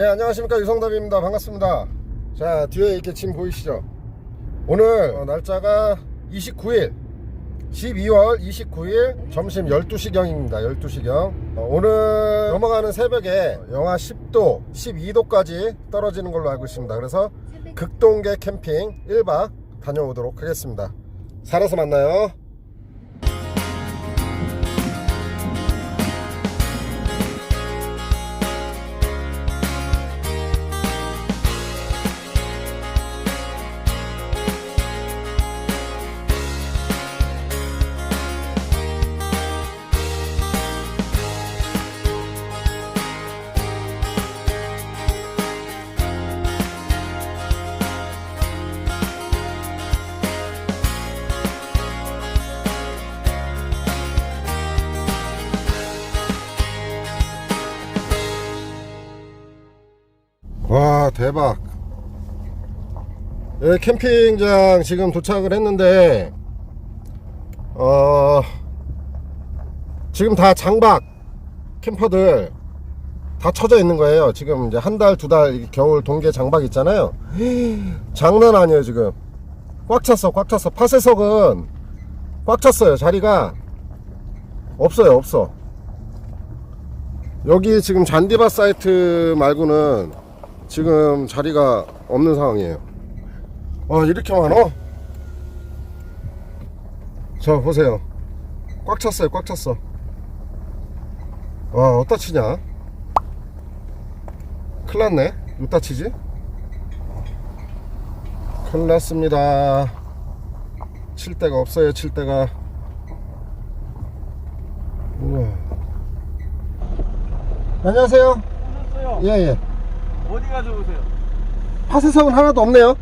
예, 안녕하십니까. 유성답입니다. 반갑습니다. 자, 뒤에 이렇게 짐 보이시죠? 오늘 어, 날짜가 29일, 12월 29일 점심 12시경입니다. 12시경. 어, 오늘 넘어가는 새벽에 영하 10도, 12도까지 떨어지는 걸로 알고 있습니다. 그래서 극동계 캠핑 1박 다녀오도록 하겠습니다. 살아서 만나요. 와 대박. 예, 캠핑장 지금 도착을 했는데 어 지금 다 장박 캠퍼들 다 쳐져 있는 거예요. 지금 이제 한 달두달 겨울 동계 장박 있잖아요. 장난 아니에요 지금. 꽉 찼어 꽉 찼어. 파쇄석은 꽉 찼어요 자리가. 없어요 없어. 여기 지금 잔디밭 사이트 말고는 지금 자리가 없는 상황이에요. 와 이렇게 많어? 자 보세요. 꽉 찼어요. 꽉 찼어. 와 어디다 치냐? 큰일 났네. 어디다 치지? 큰일 났습니다. 칠 데가 없어요. 칠 데가. 우와. 안녕하세요. 오셨어요? 예예. 어디 가져오세요? 파쇄석은 하나도 없네요.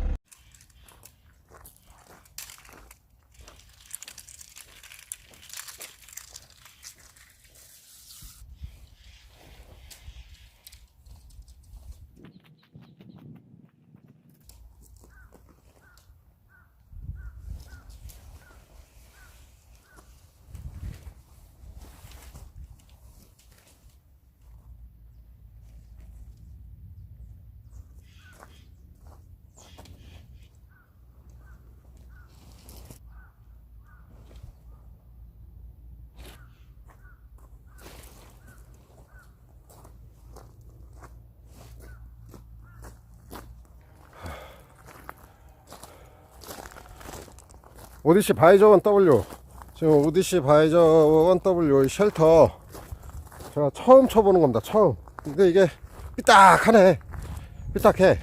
오디시 바이저 원 W. 지금 오디시 바이저 원 W 이 쉘터 제가 처음 쳐보는 겁니다 처음. 근데 이게 삐딱하네. 삐딱해.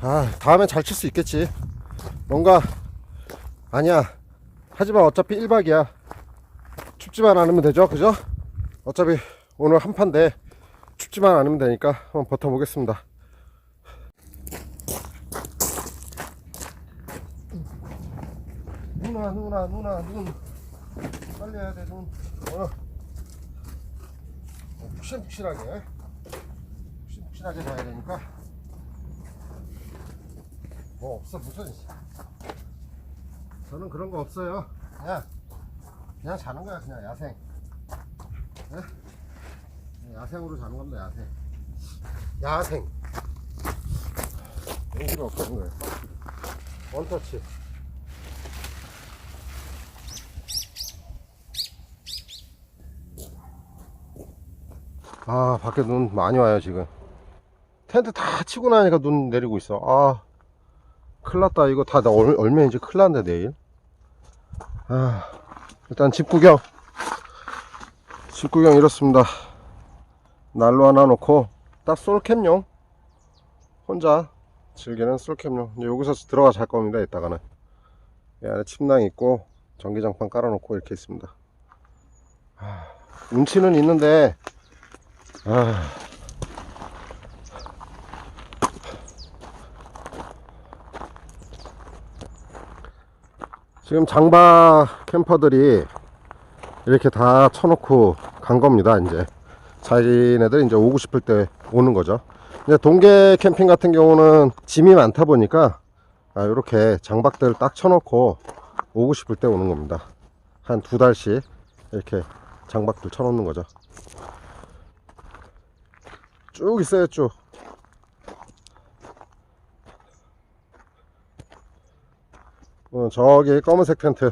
아 다음엔 잘 칠 수 있겠지. 뭔가 아니야. 하지만 어차피 1박이야. 춥지만 않으면 되죠 그죠? 어차피 오늘 한 판데 춥지만 않으면 되니까 한번 버텨보겠습니다 누나 누나 누나 눈 빨리 해야 돼눈 어. 어, 푹신푹신하게. 푹신푹신하게 자야 되니까. 뭐 없어 무슨 저는 그런 거 없어요. 그냥 그냥 자는 거야 그냥 야생. 네? 야생으로 자는 겁니다 야생. 야생. 용기가 없다는 거예요. 원터치 아 밖에 눈 많이 와요 지금. 텐트 다 치고 나니까 눈 내리고 있어. 아 큰일났다. 이거 다 얼, 얼마인지 큰일났네 내일? 아 일단 집 구경. 집 구경 이렇습니다. 난로 하나 놓고 딱 솔캠용. 혼자 즐기는 솔캠용. 이제 여기서 들어가 잘 겁니다 이따가는. 이 안에 침낭 있고 전기장판 깔아놓고 이렇게 있습니다. 아, 운치는 있는데 아. 지금 장박 캠퍼들이 이렇게 다 쳐놓고 간 겁니다, 이제. 자기네들 이제 오고 싶을 때 오는 거죠. 이제 동계 캠핑 같은 경우는 짐이 많다 보니까 아, 이렇게 장박들 딱 쳐놓고 오고 싶을 때 오는 겁니다. 한 두 달씩 이렇게 장박들 쳐놓는 거죠. 쭉 있어요 쭉. 어, 저기 검은색 텐트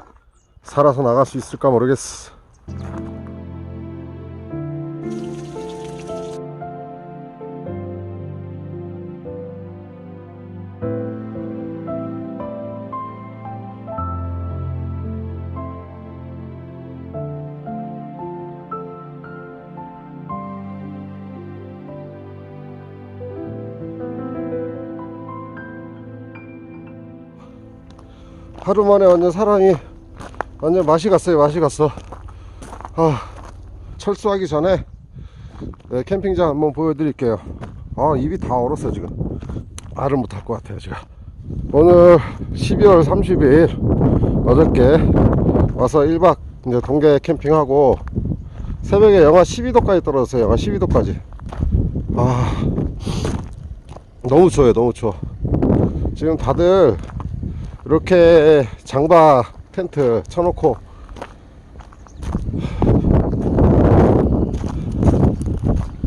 살아서 나갈 수 있을까 모르겠어. 하루 만에 완전 사람이 완전 맛이 갔어요 맛이 갔어. 아 철수하기 전에 네, 캠핑장 한번 보여드릴게요. 아 입이 다 얼었어 지금. 말을 못할 것 같아요 제가. 오늘 12월 30일 어저께 와서 1박 이제 동계 캠핑하고 새벽에 영하 12도까지 떨어졌어요 영하 12도까지. 아 너무 추워요 너무 추워. 지금 다들 이렇게 장바 텐트 쳐놓고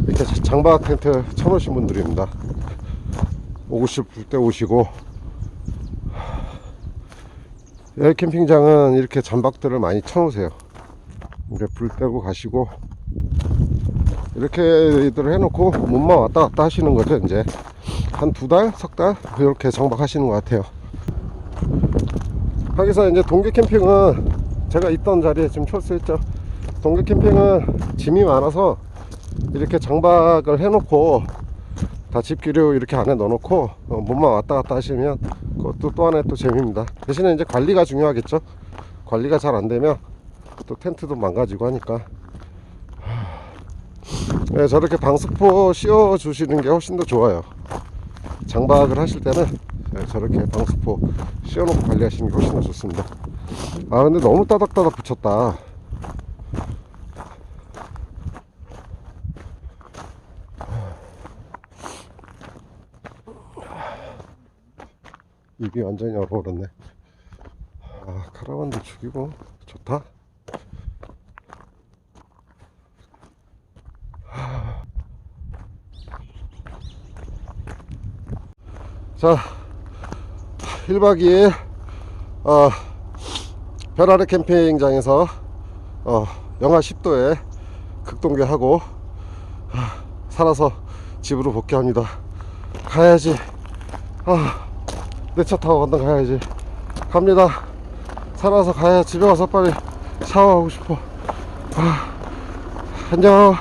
이렇게 장바 텐트 쳐놓으신 분들입니다. 오고 싶을 때 오시고 여기 캠핑장은 이렇게 잔박들을 많이 쳐놓으세요. 이제 불 떼고 가시고 이렇게들 해놓고 몸만 왔다 갔다 하시는 거죠 이제 한 두 달, 석 달 이렇게 장박하시는 것 같아요. 하기서 이제 동계 캠핑은 제가 있던 자리에 지금 철수했죠. 동계 캠핑은 짐이 많아서 이렇게 장박을 해놓고 다 집기류 이렇게 안에 넣어놓고 어, 몸만 왔다 갔다 하시면 그것도 또 하나의 또 재미입니다. 대신에 이제 관리가 중요하겠죠. 관리가 잘 안 되면 또 텐트도 망가지고 하니까. 하, 네, 저렇게 방수포 씌워 주시는 게 훨씬 더 좋아요. 장박을 하실 때는 네, 저렇게 방수포 씌워놓고 관리하시는 게 훨씬 더 좋습니다. 아 근데 너무 따닥따닥 붙였다. 입이 완전히 얼어버렸네. 아 카라반도 죽이고 좋다. 자 1박 2일 어, 별아래 캠핑장에서 어, 영하 10도에 극동계하고 아, 살아서 집으로 복귀합니다. 가야지. 아, 내 차 타고 간다 가야지. 갑니다. 살아서 가야 집에 가서 빨리 샤워하고 싶어. 아, 안녕.